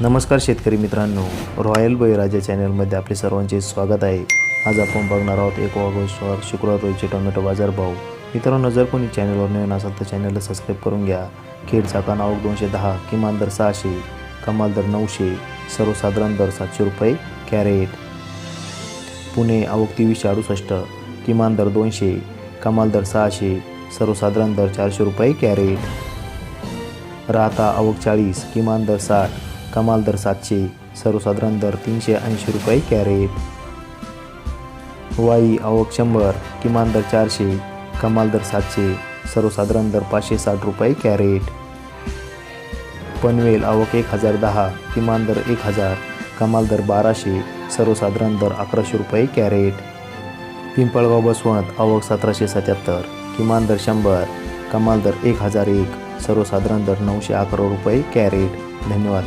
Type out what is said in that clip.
नमस्कार शेतकरी मित्रांनो. रॉयल बळीराजा चॅनलमध्ये आपले सर्वांचे स्वागत आहे. आज आपण बघणार आहोत एक ऑगस्टवर शुक्रवार रोजचे टोमॅटो बाजारभाव मित्रांनो जर कोणी चॅनलवर नवीन असाल तर चॅनलला सबस्क्राईब करून घ्या. खेड चाका आवक दोनशे दहा किमान दर सहाशे कमाल दर नऊशे सर्वसाधारण दर सातशे रुपये कॅरेट. पुणे आवक तेवीसशे अडुसष्ट किमान दर दोनशे कमाल दर सहाशे सर्वसाधारण दर चारशे रुपये कॅरेट. राहता आवक चाळीस किमान दर साठ कमाल दर सातशे सर्वसाधारण दर तीनशे ऐंशी रुपये कॅरेट. वाई आवक शंभर किमान दर चारशे कमाल दर सातशे सर्वसाधारण दर पाचशे साठ रुपये कॅरेट. पनवेल आवक एक हजार दहा किमान दर एक हजार कमाल दर बाराशे सर्वसाधारण दर अकराशे रुपये कॅरेट. पिंपळगाव बसवंत आवक सतराशे सत्याहत्तर किमान दर शंभर कमाल दर एक हजार एक सर्वसाधारण दर नऊशे अकरा रुपये कॅरेट. धन्यवाद.